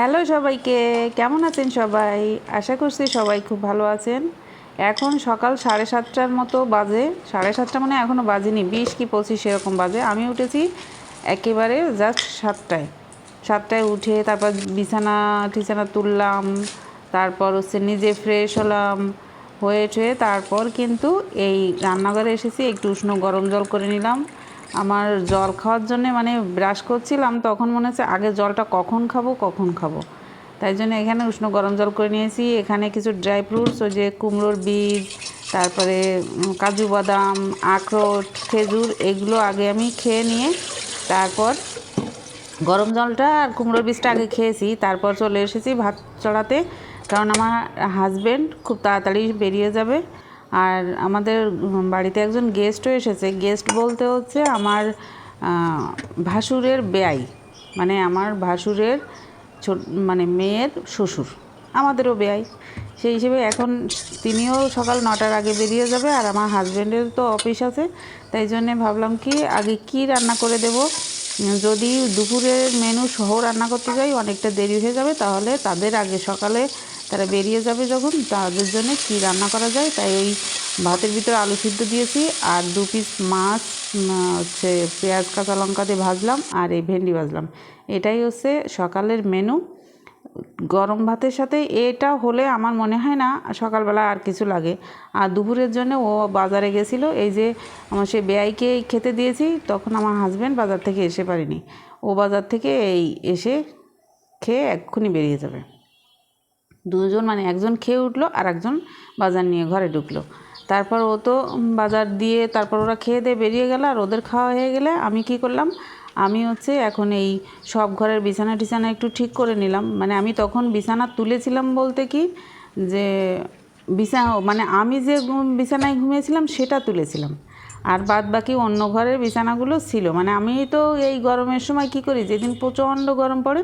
Hello সবাইকে, কেমন আছেন সবাই? আশা করছি সবাই খুব ভালো আছেন। এখন সকাল সাড়ে সাতটার মতো বাজে। সাড়ে সাতটা মানে এখনও বাজেনি, বিশ কি পঁচিশ এরকম বাজে। আমি উঠেছি একেবারে জাস্ট সাতটায়। সাতটায় উঠে তারপর বিছানা, টিছানা তুললাম, তারপর হচ্ছে নিজে ফ্রেশ হলাম হয়ে টয়ে তারপর কিন্তু এই রান্নাঘরে এসেছি, একটু উষ্ণ গরম জল করে নিলাম। আমার জল খাওয়ার জন্য মানে ব্রাশ করছিলাম, তখন মনে হচ্ছে আগে জলটা কখন খাব কখন খাব। তাই জন্য এখানে উষ্ণ গরম জল করে নিয়েছি। এখানে কিছু ড্রাই ফ্রুটস ওই যে কুমড়োর বীজ, তারপরে কাজু বাদাম, আখরোট, খেজুর, এগুলো আগে আমি খেয়ে নিয়ে তারপর গরম জলটা আর কুমড়োর বীজটা আগে খেয়েছি। তারপর চলে এসেছি ভাত চড়াতে, কারণ আমার হাজবেন্ড খুব তাড়াতাড়ি বেরিয়ে যাবে। আর আমাদের বাড়িতে একজন গেস্টও এসেছে। গেস্ট বলতে হচ্ছে আমার ভাসুরের বেয়াই মানে আমার ভাসুরের ছোট মানে মেয়ের শ্বশুর। আমাদেরও বেয়াই সেই হিসেবে এখন তিনিও সকাল নটার আগে বেরিয়ে যাবে আর আমার হাজব্যান্ডের তো অফিস আছে। তাই জন্যে ভাবলাম কি, আগে কি রান্না করে দেব? যদি দুপুরের মেনু সহ রান্না করতে যাই, অনেকটা দেরি হয়ে যাবে, তাহলে তাদের আগে সকালে তারা বেরিয়ে যাবে যখন, তাদের জন্য কি রান্না করা যায়, তাই ওই ভাতের ভিতরে আলু সিদ্ধ দিয়েছি, আর দু পিস মাছ হচ্ছে পেঁয়াজ, কাঁচা লঙ্কা দিয়ে ভাজলাম, আর এই ভেন্ডি ভাজলাম। এটাই হচ্ছে সকালের মেনু গরম ভাতের সাথে এটা হলে আমার মনে হয় না সকালবেলা আর কিছু লাগে। আর দুপুরের জন্য ও বাজারে গেছিল, এই যে আমার সে বেয়াইকে খেতে দিয়েছি, তখন আমার হাজব্যান্ড বাজার থেকে এসে পারেনি। ও বাজার থেকে এই এসে খেয়ে এক্ষুনি বেরিয়ে যাবে। দুজন মানে একজন খেয়ে উঠল আর একজন বাজার নিয়ে ঘরে ঢুকলো। তারপর ও তো বাজার দিয়ে তারপর ওরা খেয়ে দিয়ে বেরিয়ে গেল আর ওদের খাওয়া হয়ে গেলে আমি কি করলাম? আমি হচ্ছে এখন এই সব ঘরের বিছানা টিছানা একটু ঠিক করে নিলাম। মানে আমি তখন বিছানা তুলেছিলাম বলতে কি যে বিছানা মানে আমি যে বিছানায় ঘুমিয়েছিলাম সেটা তুলেছিলাম। আর বাদ বাকি অন্য ঘরের বিছানাগুলো ছিল। মানে আমি তো এই গরমের সময় কি করি? যেদিন প্রচণ্ড গরম পড়ে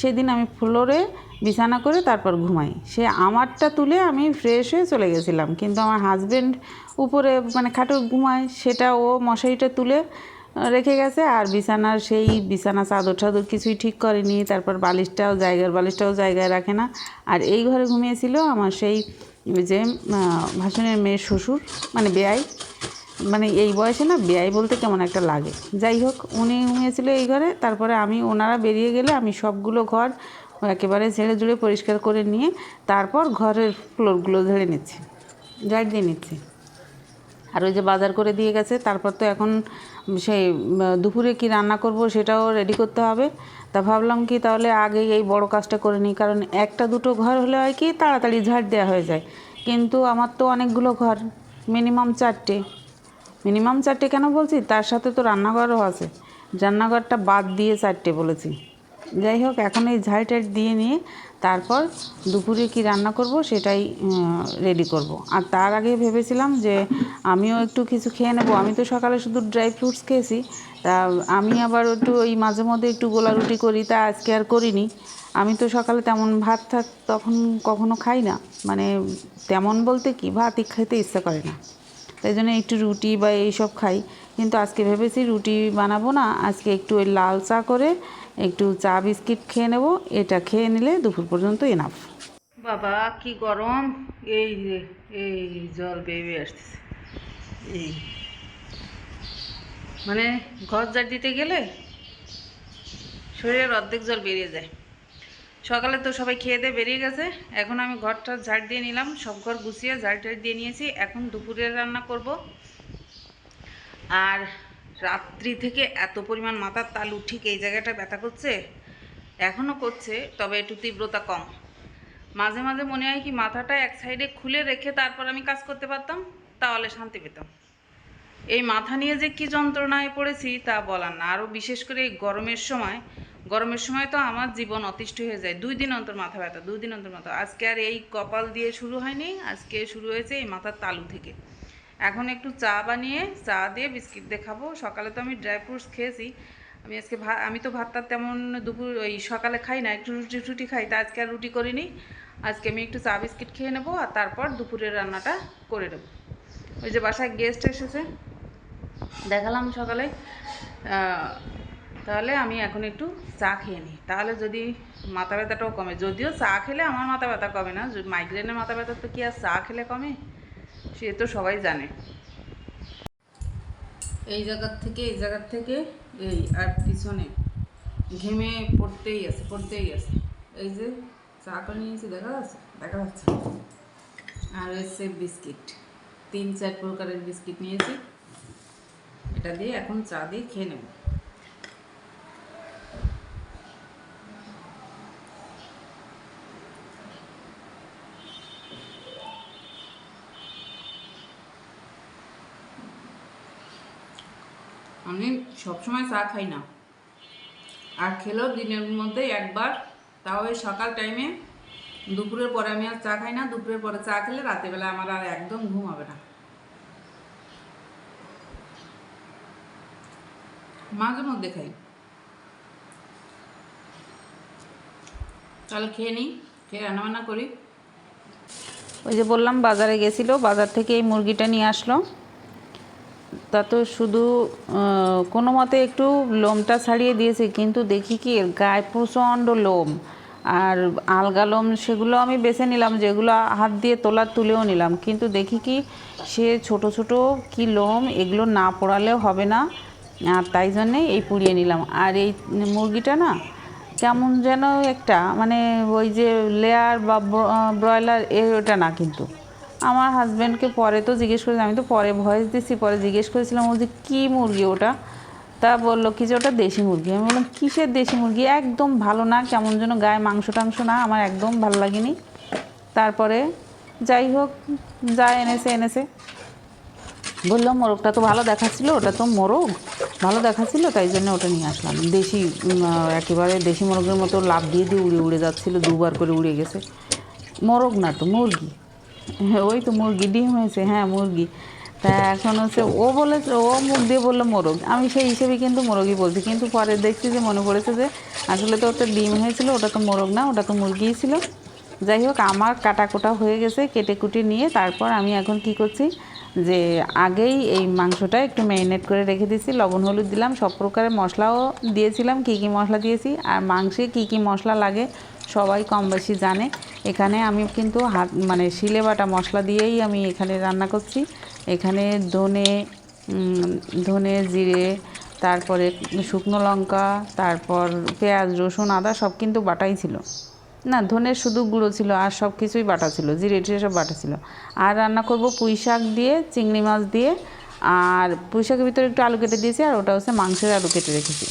সেদিন আমি ফ্লোরে বিছানা করে তারপর ঘুমাই। সে আমারটা তুলে আমি ফ্রেশ হয়ে চলে গেছিলাম। কিন্তু আমার হাজবেন্ড উপরে মানে খাটো ঘুমায়, সেটা ও মশারিটা তুলে রেখে গেছে। আর বিছানার সেই বিছানা চাদর টাদর কিছুই ঠিক করেনি। তারপর বালিশটাও জায়গার বালিশটাও জায়গায় রাখে না। আর এই ঘরে ঘুমিয়েছিল আমার সেই যে ভাসনের মেয়ের শ্বশুর মানে বেয়াই মানে এই বয়সে না বেয়াই বলতে কেমন একটা লাগে। যাই হোক, উনি ঘুমিয়েছিল এই ঘরে, তারপরে আমি, ওনারা বেরিয়ে গেলে আমি সবগুলো ঘর একেবারে ঝেড়ে জুড়ে পরিষ্কার করে নিয়ে, তারপর ঘরের ফ্লোরগুলো ঝেড়ে নিচ্ছি, ঝাড় দিয়ে নিচ্ছি। আর ওই যে বাজার করে দিয়ে গেছে, তারপর তো এখন সেই দুপুরে কি রান্না করব সেটাও রেডি করতে হবে। তা ভাবলাম কি তাহলে আগে এই বড় কাজটা করে নিই, কারণ একটা দুটো ঘর হলে হয় কি তাড়াতাড়ি ঝাড় দেওয়া হয়ে যায়। কিন্তু আমার তো অনেকগুলো ঘর মিনিমাম চারটে। মিনিমাম চারটে কেন বলছি? তার সাথে তো রান্নাঘরও আছে। রান্নাঘরটা বাদ দিয়ে চারটে বলেছি। যাই হোক, এখন এই ঝাড় টাইট দিয়ে নিয়ে তারপর দুপুরে কি রান্না করব সেটাই রেডি করব। আর তার আগে ভেবেছিলাম যে আমিও একটু কিছু খেয়ে নেব। আমি তো সকালে শুধু ড্রাই ফ্রুটস খেয়েছি। তা আমি আবার একটু ওই মাঝে মধ্যে একটু গোলা রুটি করি, তা আজকে আর করিনি। আমি তো সকালে তেমন ভাত থাক তখন কখনো খাই না। মানে তেমন বলতে কি, ভাতই খেতে ইচ্ছা করে না। তাই জন্য একটু রুটি বা এইসব খাই। কিন্তু আজকে ভেবেছি রুটি বানাবো না, আজকে একটু ওই লাল চা করে একটু চা বিস্কিট খেয়ে নেব, এটা খেয়ে নিলে দুপুর পর্যন্ত এনাফ বাবা, কি গরম! এই যে, এই জল বেবে আসতেছে। এই। মানে ঘর ঝাড় দিতে গেলে শরীরের অর্ধেক জল বেরিয়ে যায়। সকালে তো সবাই খেয়ে দিয়ে বেরিয়ে গেছে। এখন আমি ঘরটা ঝাড় দিয়ে নিলাম, সব ঘর গুছিয়ে ঝাড় টাড় দিয়ে নিয়েছি। এখন দুপুরের রান্না করব। আর রাত্রি থেকে এত পরিমাণ মাথার তালু ঠিক এই জায়গাটা ব্যথা করছে এখনও করছে, তবে একটু তীব্রতা কম। মাঝে মাঝে মনে হয় কি মাথাটা এক সাইডে খুলে রেখে তারপর আমি কাজ করতে পারতাম, তাহলে শান্তি পেতাম। এই মাথা নিয়ে যে কি যন্ত্রণায় পড়েছি তা বলার না। আরও বিশেষ করে এই গরমের সময় গরমের সময় তো আমার জীবন অতিষ্ঠ হয়ে যায়। দুই দিন অন্তর মাথা ব্যথা, দুই দিন অন্তর মাথা। আজকে আর এই কপাল দিয়ে শুরু হয়নি, আজকে শুরু হয়েছে এই মাথার তালু থেকে। এখন একটু চা বানিয়ে, চা দিয়ে বিস্কিট দিয়ে খাব সকালে তো আমি ড্রাই ফ্রুটস খেয়েছি। আমি আজকে ভা, আমি তো ভাতটা তেমন দুপুর, ওই সকালে খাই না, একটু রুটি টুটি খাই, তা আজকে আর রুটি করিনি। আজকে আমি একটু চা বিস্কিট খেয়ে নেব আর তারপর দুপুরের রান্নাটা করে নেব। ওই যে বাসায় গেস্ট এসেছে। দেখালাম সকালে তাহলে আমি এখন একটু চা খেয়ে নিই। তাহলে যদি মাথা ব্যথাটাও কমে, যদিও চা খেলে আমার মাথা ব্যথা কমে না মাইগ্রেনের মাথা ব্যথা তো কি আর চা খেলে কমে? সে তো সবাই জানে। এই জায়গার থেকে, এই জায়গার থেকে, এই আর পিছনে, ঘেমে পড়তেই আছে পড়তেই আছে। এই যে চাটা নিয়েছি, দেখা যাচ্ছে? দেখা যাচ্ছে আর হচ্ছে বিস্কিট, তিন চার প্রকারের বিস্কিট নিয়েছি। এটা দিয়ে এখন চা দিয়ে খেয়ে নেব। আমি সবসময় চা খাই না। আর খেলেও দিনের মধ্যে একবার, তাও ওই সকাল টাইমে দুপুরের পরে আমি আর চা খাই না, দুপুরের পরে চা খেলে রাতেবেলা আমার আর একদম ঘুম হবে না। মাঝে মধ্যে খাই। তাহলে খেয়ে নিই, খেয়ে রান্নাবান্না করি। ওই যে বললাম, বাজারে গেছিল, বাজার থেকে এই মুরগিটা নিয়ে আসলো। তা তো শুধু কোনো মতে একটু লোমটা ছাড়িয়ে দিয়েছে, কিন্তু দেখি কি এর গায়ে প্রচণ্ড লোম। আর আলগা লোম সেগুলো আমি বেছে নিলাম, যেগুলো হাত দিয়ে তোলার তুলেও নিলাম। কিন্তু দেখি কি, সে ছোট ছোট কি লোম, এগুলো না পোড়ালেও হবে না। আর তাই জন্যে এই পুড়িয়ে নিলাম। আর এই মুরগিটা না, কেমন যেন একটা মানে ওই যে লেয়ার বা ব্রয়লার এর ওটা না কিন্তু। আমার হাজব্যান্ডকে পরে তো জিজ্ঞেস করেছি, আমি তো পরে ভয়েস দিচ্ছি পরে জিজ্ঞেস করেছিলাম ও যে কী মুরগি ওটা? তা বলল, কি যে ওটা দেশি মুরগি? আমি বললাম, কিসের দেশি মুরগি? একদম ভালো না, কেমন যেন গায়ে মাংস টাংস না, আমার একদম ভালো লাগেনি। তারপরে যাই হোক, যা এনেছে এনেছে। বলল, মোরগটা তো ভালো দেখাচ্ছিল, ওটা তো মোরগ। ভালো দেখাচ্ছিল, তাই জন্য ওটা নিয়ে আসলাম। দেশি একেবারে দেশি মোরগের মতো লাভ দিয়ে দিয়ে উড়ে উড়ে যাচ্ছিল, দুবার করে উড়ে গেছে। মোরগ না তো, মুরগি। ওই তো মুরগি, ডিম হয়েছে হ্যাঁ মুরগি। তা এখন হচ্ছে ও বলেছে, ও মুখ দিয়ে বলল মোরগ। আমি সেই হিসেবে কিন্তু মোরগই বলছি, কিন্তু পরে দেখছি যে মনে পড়েছে যে আসলে তো ওটা ডিম হয়েছিল, ওটা তো মোরগ না, ওটা তো মুরগিই ছিল। যাই হোক, আমার কাটা কোটা হয়ে গেছে কেটে কুটে নিয়ে তারপর আমি এখন কি করছি যে আগেই এই মাংসটা একটু ম্যারিনেট করে রেখে দিয়েছি, লবণ, হলুদ দিলাম, সব প্রকারের মশলাও দিয়েছিলাম, কী কী মশলা দিয়েছি, আর মাংসে কী কী মশলা লাগে সবাই কম বেশি জানে। এখানে আমি কিন্তু হাত মানে শিলে বাটা মশলা দিয়েই আমি এখানে রান্না করছি। এখানে ধনে ধনে, জিরে, তারপরে শুকনো লঙ্কা, তারপর পেঁয়াজ, রসুন, আদা সব কিন্তু বাটাই ছিল। না ধনের শুধু গুঁড়ো ছিল আর সব কিছুই বাটা ছিল, জিরে টিরে সব বাটা ছিল। আর রান্না করব পুঁই শাক দিয়ে, চিংড়ি মাছ দিয়ে। আর পুঁই শাকের ভিতরে একটু আলু কেটে দিয়েছি আর ওটা হচ্ছে মাংসের আলু কেটে রেখেছি।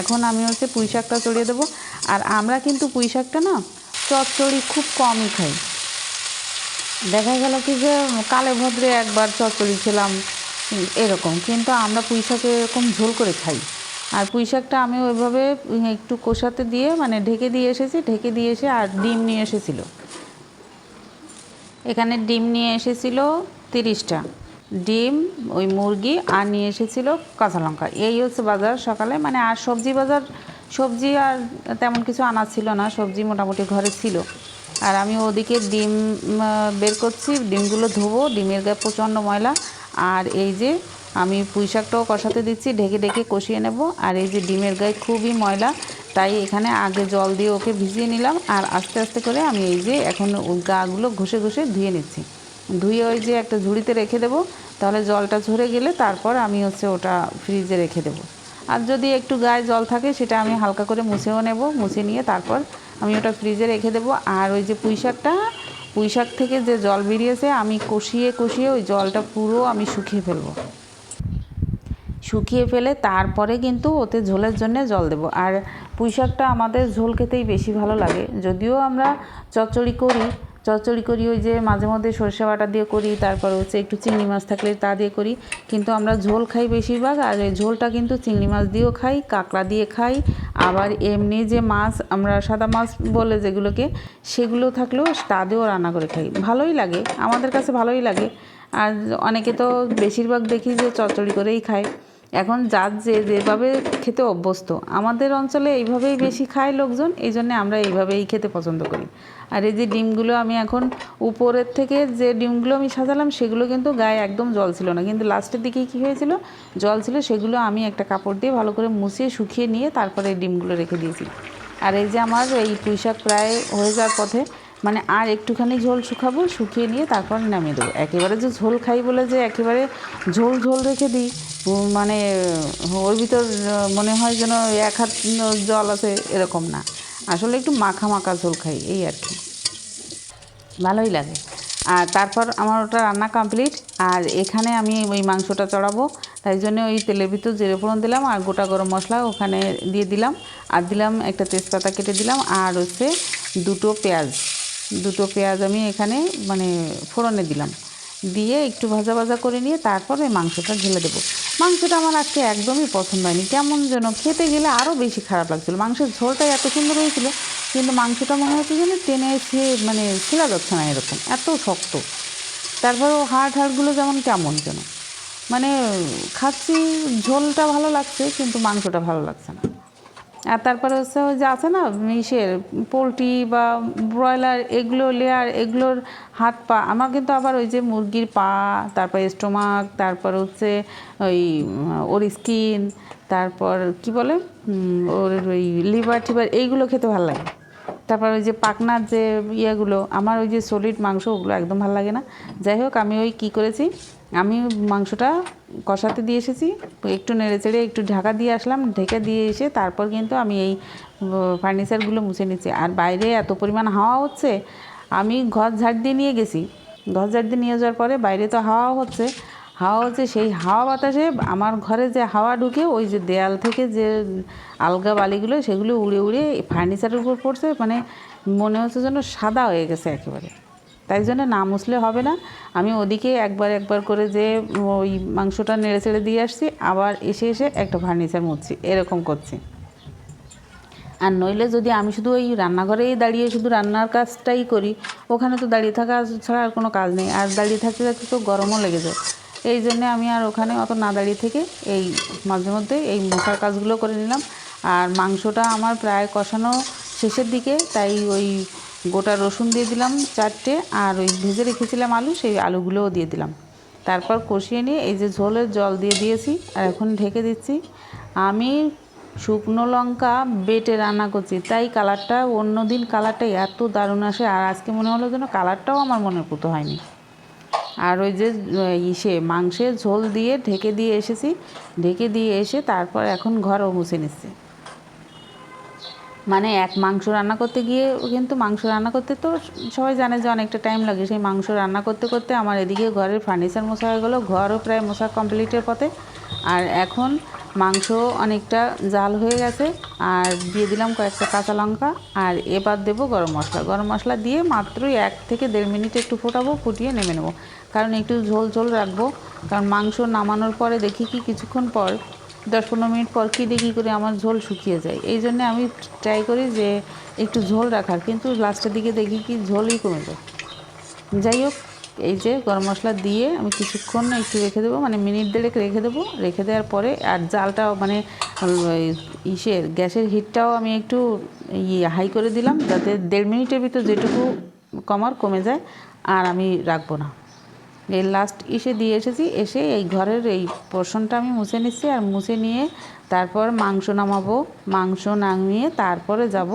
এখন আমি হচ্ছে পুঁই শাকটা চড়িয়ে দেবো। আর আমরা কিন্তু পুঁই শাকটা না চচ্চড়ি খুব কমই খাই। দেখা গেল কি যে কালে ভদ্রে একবার চচ্চড়ি খেলাম, এরকম। কিন্তু আমরা পুঁই শাকে এরকম ঝোল করে খাই। আর পুঁই শাকটা আমি ওইভাবে একটু কষাতে দিয়ে মানে ঢেকে দিয়ে এসেছি, ঢেকে দিয়ে এসে আর ডিম নিয়ে এসেছিল। এখানে ডিম নিয়ে এসেছিল তিরিশটা। ডিম, ওই মুরগি আর নিয়ে এসেছিল কাঁচা লঙ্কা। এই হচ্ছে বাজার সকালে। মানে আর সবজি বাজার সবজি আর তেমন কিছু আনা ছিল না, সবজি মোটামুটি ঘরে ছিল। আর আমি ওদিকে ডিম বের করছি, ডিমগুলো ধোবো, ডিমের গায়ে প্রচণ্ড ময়লা। আর এই যে আমি পুঁই শাকটাও কষাতে দিচ্ছি, ঢেকে ঢেকে কষিয়ে নেব। আর এই যে ডিমের গায়ে খুবই ময়লা, তাই এখানে আগে জল দিয়ে ওকে ভিজিয়ে নিলাম। আর আস্তে আস্তে করে আমি এই যে এখন গাগুলো ঘষে ঘষে ধুয়ে নিচ্ছি। ধুয়ে ওই যে একটা ঝুড়িতে রেখে দেবো, তাহলে জলটা ঝরে গেলে তারপর আমি হচ্ছে ওটা ফ্রিজে রেখে দেবো। আর যদি একটু গায়ে জল থাকে, সেটা আমি হালকা করে মুছেও নেব। মুছে নিয়ে তারপর আমি ওটা ফ্রিজে রেখে দেবো। আর ওই যে পুঁই শাকটা, পুঁই শাক থেকে যে জল বেরিয়েছে, আমি কষিয়ে কষিয়ে ওই জলটা পুরো আমি শুকিয়ে ফেলব। শুকিয়ে ফেলে তারপরে কিন্তু ওতে ঝোলের জন্য জল দেবো। আর পুঁই শাকটা আমাদের ঝোল খেতেই বেশি ভালো লাগে। যদিও আমরা চচ্চড়ি করি চচ্চড়ি করি, ওই যে মাঝে মধ্যে সরষে বাটা দিয়ে করি, তারপর হচ্ছে একটু চিংড়ি মাছ থাকলে তা দিয়ে করি। কিন্তু আমরা ঝোল খাই বেশিরভাগ, আর এই ঝোলটা কিন্তু চিংড়ি মাছ দিয়েও খাই, কাঁকড়া দিয়ে খাই। আবার এমনি যে মাছ, আমরা সাদা মাছ বলে যেগুলোকে, সেগুলো থাকলেও তা দিয়েও রান্না করে খাই। ভালোই লাগে, আমাদের কাছে ভালোই লাগে। আর অনেকে তো বেশিরভাগ দেখি যে চচ্চড়ি করেই খায়। এখন যার যে যেভাবে খেতে অভ্যস্ত, আমাদের অঞ্চলে এইভাবেই বেশি খায় লোকজন, এই জন্যে আমরা এইভাবেই খেতে পছন্দ করি। আর এই যে ডিমগুলো আমি এখন উপরের থেকে যে ডিমগুলো আমি সাজালাম, সেগুলো কিন্তু গায়ে একদম জল ছিল না। কিন্তু লাস্টের দিকে কী হয়েছিল? জল ছিল, সেগুলো আমি একটা কাপড় দিয়ে ভালো করে মুছিয়ে, শুকিয়ে নিয়ে তারপরে ডিমগুলো রেখে দিয়েছি। আর এই যে আমার এই পুঁইশাক প্রায় হয়ে যাওয়ার পথে মানে আর একটুখানি ঝোল শুকাবো, শুকিয়ে নিয়ে তারপর নামিয়ে দেবো। একেবারে যে ঝোল খাই বলে যে একেবারে ঝোল ঝোল রেখে দিই মানে ওর ভিতর মনে হয় যেন এক হাত জল আছে, এরকম না। আসলে একটু মাখা মাখা ঝোল খাই, এই আর কি। ভালোই লাগে। আর তারপর আমার ওটা রান্না কমপ্লিট, আর এখানে আমি ওই মাংসটা চড়াবো। তাই জন্য ওই তেলের ভিতর জিরে ফোড়ন দিলাম, আর গোটা গরম মশলা ওখানে দিয়ে দিলাম। আর দিলাম একটা তেজপাতা কেটে দিলাম, আর হচ্ছে দুটো পেঁয়াজ। দুটো পেঁয়াজ আমি এখানে মানে ফোড়নে দিলাম। দিয়ে একটু ভাজা ভাজা করে নিয়ে তারপরে মাংসটা ঢেলে দেবো। মাংসটা আমার আজকে একদমই পছন্দ হয়নি। কেমন যেন খেতে গেলে আরও বেশি খারাপ লাগছিল। মাংসের ঝোলটা এত সুন্দর হয়েছিল, কিন্তু মাংসটা মনে হচ্ছে যেন টেনে এসে মানে ছেলা যাচ্ছে না এরকম, এত শক্ত। তারপরেও হাড় হাড়গুলো যেমন কেমন যেন। মানে খাচ্ছি, ঝোলটা ভালো লাগছে, কিন্তু মাংসটা ভালো লাগছে না। আর তারপরে হচ্ছে ওই যে আছে না মিশের পোলট্রি বা ব্রয়লার, এগুলো লেয়ার এগুলোর হাত পা, আমার কিন্তু আবার ওই যে মুরগির পা, তারপর স্টোমাক তারপর হচ্ছে ওই, ওর স্কিন তারপর কি বলে? ওর ওই লিভার টিভার এইগুলো খেতে ভালো লাগে। তারপর ওই যে পাকনার যে ইয়েগুলো, আমার ওই যে সলিড মাংস, ওগুলো একদম ভালো লাগে না। যাই হোক, আমি ওই কী করেছি, আমি মাংসটা কষাতে দিয়ে এসেছি, একটু নেড়ে চেড়ে একটু ঢাকা দিয়ে আসলাম, ঢেকে দিয়ে এসে তারপর কিন্তু আমি এই ফার্নিচারগুলো মুছে নিচ্ছি। আর বাইরে এত পরিমাণ হাওয়া হচ্ছে, আমি ঘর ঝাড় দিয়ে নিয়ে গেছি। ঘর ঝাড় দিয়ে নিয়ে যাওয়ার পরে বাইরে তো হাওয়া হচ্ছে হাওয়া হচ্ছে সেই হাওয়া বাতাসে আমার ঘরে যে হাওয়া ঢুকে, ওই যে দেয়াল থেকে যে আলগা বালিগুলো, সেগুলো উড়ে উড়ে ফার্নিচারের উপর পড়ছে মানে মনে হচ্ছে যেন সাদা হয়ে গেছে একেবারে। তাই জন্য না মুছলে হবে না। আমি ওদিকে একবার একবার করে যে ওই মাংসটা নেড়ে চেড়ে দিয়ে আসছি, আবার এসে এসে একটা ফার্নিচার মুছছি, এরকম করছি। আর নইলে যদি আমি শুধু ওই রান্নাঘরেই দাঁড়িয়ে শুধু রান্নার কাজটাই করি, ওখানে তো দাঁড়িয়ে থাকা ছাড়া আর কোনো কাজ নেই। আর দাঁড়িয়ে থাকতে থাকতে তো গরমও লেগে যায়। এই জন্যে আমি আর ওখানে অত না দাঁড়িয়ে থেকে এই মাঝে মধ্যে এই মশার কাজগুলো করে নিলাম। আর মাংসটা আমার প্রায় কষানো শেষের দিকে, তাই ওই গোটা রসুন দিয়ে দিলাম চারটে, আর ওই ভেজে রেখেছিলাম আলু, সেই আলুগুলোও দিয়ে দিলাম। তারপর কষিয়ে নিয়ে এই যে ঝোলের জল দিয়ে দিয়েছি, আর এখন ঢেকে দিচ্ছি। আমি শুকনো লঙ্কা বেটে রান্না করছি, তাই কালারটা অন্য দিন কালারটা এত দারুণ আসে, আর আজকে মনে হলো যেন কালারটাও আমার মনের পুতো হয়নি। আর ওই যে ইসে মাংসের ঝোল দিয়ে ঢেকে দিয়ে এসেছি। ঢেকে দিয়ে এসে তারপর এখন ঘরও মুছে নিচ্ছে। মানে এক মাংস রান্না করতে গিয়ে কিন্তু মাংস রান্না করতে তো সবাই জানে যে অনেকটা টাইম লাগে। সেই মাংস রান্না করতে করতে আমার এদিকে ঘরের ফার্নিচার মশা হয়ে গেলো, ঘরও প্রায় মশা কমপ্লিটের পথে। আর এখন মাংস অনেকটা জাল হয়ে গেছে। আর দিয়ে দিলাম কয়েকটা কাঁচা লঙ্কা। আর এবার দেবো গরম মশলা। গরম মশলা দিয়ে মাত্রই এক থেকে দেড় মিনিট একটু ফোটাবো, ফুটিয়ে নেমে নেব। কারণ একটু ঝোল ঝোল রাখব। কারণ মাংস নামানোর পরে দেখি কি কিছুক্ষণ পর, দশ পনেরো মিনিট পর কী দেখি করে আমার ঝোল শুকিয়ে যায়। এই জন্যে আমি ট্রাই করি যে একটু ঝোল রাখার, কিন্তু লাস্টের দিকে দেখি কি ঝোলই কমে যায়। যাই হোক, এই যে গরম মশলা দিয়ে আমি কিছুক্ষণ একটু রেখে দেবো মানে মিনিট দেড়েক রেখে দেবো। রেখে দেওয়ার পরে আর জালটাও মানে ইসের গ্যাসের হিটটাও আমি একটু হাই করে দিলাম, যাতে দেড় মিনিটের ভিতর যেটুকু কমার কমে যায়, আর আমি রাখব না। এই লাস্ট এসে দিয়ে এসেছি, এসে এই ঘরের এই পোর্শনটা আমি মুছে নিচ্ছি আর মুছে নিয়ে তারপর মাংস নামাবো। মাংস নামিয়ে তারপরে যাব,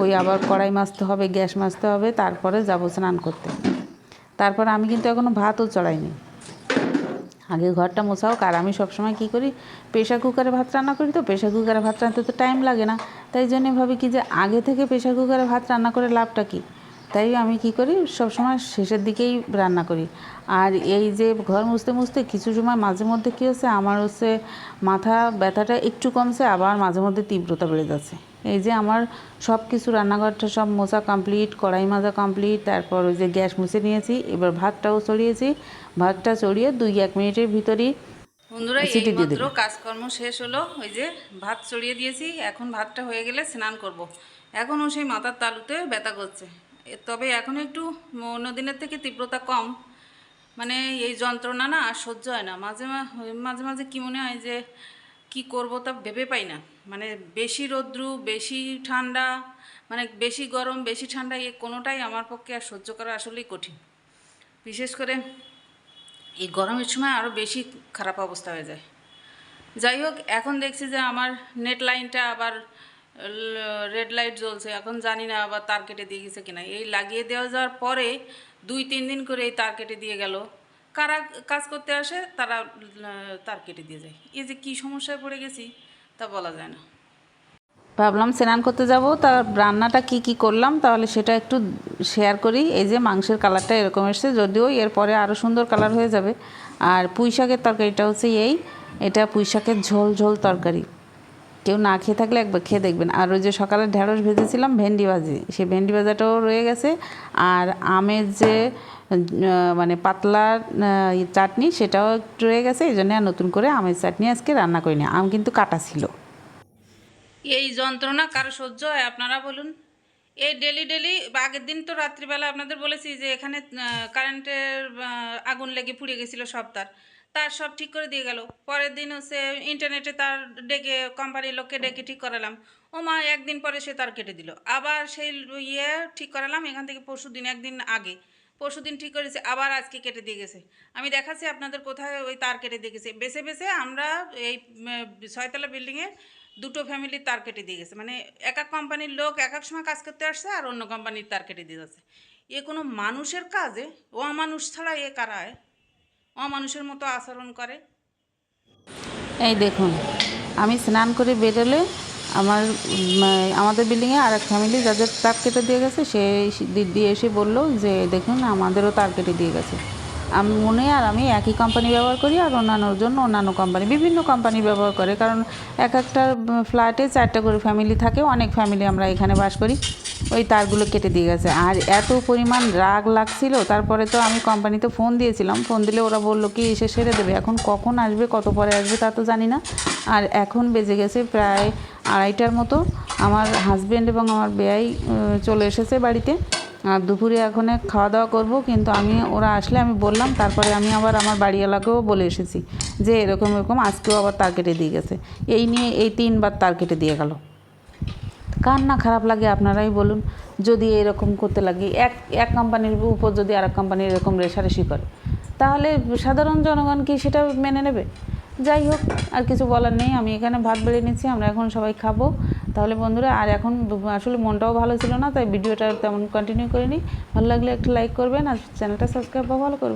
ওই আবার কড়াই মাজতে হবে, গ্যাস মাজতে হবে, তারপরে যাব স্নান করতে। তারপর আমি কিন্তু এখনও ভাতও চড়াইনি। আগে ঘরটা মোছা হোক আর আমি সবসময় কী করি প্রেশার কুকারে ভাত রান্না করি তো প্রেশার কুকারে ভাত রান্নাতে তো টাইম লাগে না। তাই জন্য ভাবি কি যে আগে থেকে প্রেশার কুকারে ভাত রান্না করে লাভটা কী? তাই আমি কি করি সবসময় শেষের দিকেই রান্না করি। আর এই যে ঘর মুছতে মুছতে কিছু সময় মাঝে মধ্যে কী হচ্ছে আমার হচ্ছে মাথা ব্যথাটা একটু কমছে আবার মাঝে মধ্যে তীব্রতা বেড়ে যাচ্ছে। এই যে আমার সব কিছু রান্নাঘরটা সব মোছা কমপ্লিট কড়াই মাজা কমপ্লিট তারপর ওই যে গ্যাস মুছে নিয়েছি এবার ভাতটাও চড়িয়েছি ভাতটা চড়িয়ে দুই এক মিনিটের ভিতরেই বন্ধুরা এইমাত্র কাজকর্ম শেষ হলো ওই যে ভাত চড়িয়ে দিয়েছি এখন ভাতটা হয়ে গেলে স্নান করব। এখনও সেই মাথার তালুতে ব্যথা করছে। তবে এখন একটু অন্য দিনের থেকে তীব্রতা কম। মানে এই যন্ত্রণা না আর সহ্য হয় না। মাঝে মাঝে মাঝে কি মনে হয় যে কি করব তা ভেবে পাই না। মানে বেশি রৌদ্রু, বেশি ঠান্ডা মানে বেশি গরম, বেশি ঠান্ডা এ কোনোটাই আমার পক্ষে আর সহ্য করা আসলেই কঠিন। বিশেষ করে এই গরমের সময় আরও বেশি খারাপ অবস্থা হয়ে যায়। যাই হোক, এখন দেখছি যে আমার নেট লাইনটা আবার রেড লাইট জ্বলছে, এখন জানি না আবার তার কেটে দিয়ে গেছে কিনা। এই লাগিয়ে দেওয়া যাওয়ার পরে দুই, তিন দিন করে এই তার কেটে দিয়ে গেল। কারা কাজ করতে আসে, তারা তার কেটে দিয়ে যায়। এই যে কী সমস্যায় পড়ে গেছি, তা বলা যায় না। ভাবলাম স্নান করতে যাব তার রান্নাটা কি কি করলাম, তাহলে সেটা একটু শেয়ার করি। এই যে মাংসের কালারটা এরকম এসছে, যদিও এরপরে আরও সুন্দর কালার হয়ে যাবে। আর পুঁই শাকের তরকারিটা হচ্ছে এই, এটা পুঁই শাকের ঝোল ঝোল তরকারি। কেউ না খেয়ে থাকলে একবার খেয়ে দেখবেন। আর ওই যে সকালে ঢ্যাঁড়স ভেজেছিলাম, ভেন্ডি ভাজি, সেই ভেন্ডি ভাজাটাও রয়ে গেছে। আর আমের যে মানে পাতলা চাটনি সেটাও একটু রয়ে গেছে, এই জন্য আর নতুন করে আমের চাটনি আজকে রান্না করিনি। আম কিন্তু কাটা ছিল। এই যন্ত্রণা কারও সহ্য হয়, আপনারা বলুন। এই ডেলি ডেলি, আগের দিন তো রাত্রিবেলা আপনাদের বলেছি যে, এখানে কারেন্টের আগুন লেগে পুড়ে গেছিল সব তার। তার সব ঠিক করে দিয়ে গেল। পরের দিন হচ্ছে ইন্টারনেটে তার ডেকে কোম্পানির লোককে ডেকে ঠিক করালাম। ও মা, একদিন পরে সে তার কেটে দিল। আবার সেই ইয়ে ঠিক করালাম, এখান থেকে পরশু দিন, একদিন আগে। পরশু দিন ঠিক করেছে, আবার আজকে কেটে দিয়ে গেছে। আমি দেখাচ্ছি আপনাদের কোথায় ওই তার কেটে দিয়ে গেছে। বেছে বেছে আমরা এই ছয়তলা বিল্ডিংয়ে দুটো ফ্যামিলির তার কেটে দিয়ে গেছে। মানে এক এক কোম্পানির লোক এক এক সময় কাজ করতে আসছে আর অন্য কোম্পানির তার কেটে দিয়ে যাচ্ছে। এ কোনো মানুষের কাজে? অমানুষ ছাড়া এ কারায় অমানুষের মতো আচরণ করে। এই দেখুন, আমি স্নান করে বেরোলে আমার আমাদের বিল্ডিংয়ে আর এক ফ্যামিলি যাদের তার কেটে দিয়ে গেছে, সে দিদি এসে বলল যে, দেখুন, আমাদেরও তার কেটে দিয়ে গেছে। আমি মনে আর আমি একই কোম্পানি ব্যবহার করি, আর অন্যান্যর জন্য অন্যান্য কোম্পানি বিভিন্ন কোম্পানি ব্যবহার করে। কারণ এক একটা ফ্ল্যাটে চারটা করে ফ্যামিলি থাকে, অনেক ফ্যামিলি আমরা এখানে বাস করি। ওই তারগুলো কেটে দিয়ে গেছে। আর এত পরিমাণ রাগ লাগছিল, তারপরে তো আমি কোম্পানিতে ফোন দিয়েছিলাম। ফোন দিলে ওরা বলল কি, এসে সেরে দেবে। এখন কখন আসবে, কত পরে আসবে তা তো জানি না। আর এখন বেজে গেছে প্রায় আড়াইটার মতো। আমার হাজব্যান্ড এবং আমার বেয়াই চলে এসেছে বাড়িতে। আর দুপুরে এখন খাওয়া দাওয়া করব, কিন্তু আমি, ওরা আসলে আমি বললাম, তারপরে আমি আবার আমার বাড়িওয়ালাকেও বলে এসেছি যে, এরকম এরকম, আজকেও আবার তার কেটে দিয়ে গেছে। এই নিয়ে এই তিনবার তার কেটে দিয়ে গেল। কার না খারাপ লাগে আপনারাই বলুন, যদি এরকম করতে লাগে। এক এক কোম্পানির উপর যদি আর এক কোম্পানির এরকম রেশারেশি করে, তাহলে সাধারণ জনগণ কি সেটা মেনে নেবে? যাই হোক, আর কিছু বলার নেই, আমি এখানে ভাত বেড়ে নিচ্ছি, আমরা এখন সবাই খাব। তাহলে বন্ধুরা, আর এখন আসলে মনটাও ভালো ছিল না, তাই ভিডিওটা তেমন কন্টিনিউ করিনি। ভালো লাগলে একটু লাইক করবেন, আর চ্যানেলটা সাবস্ক্রাইব বা ভালো করবেন।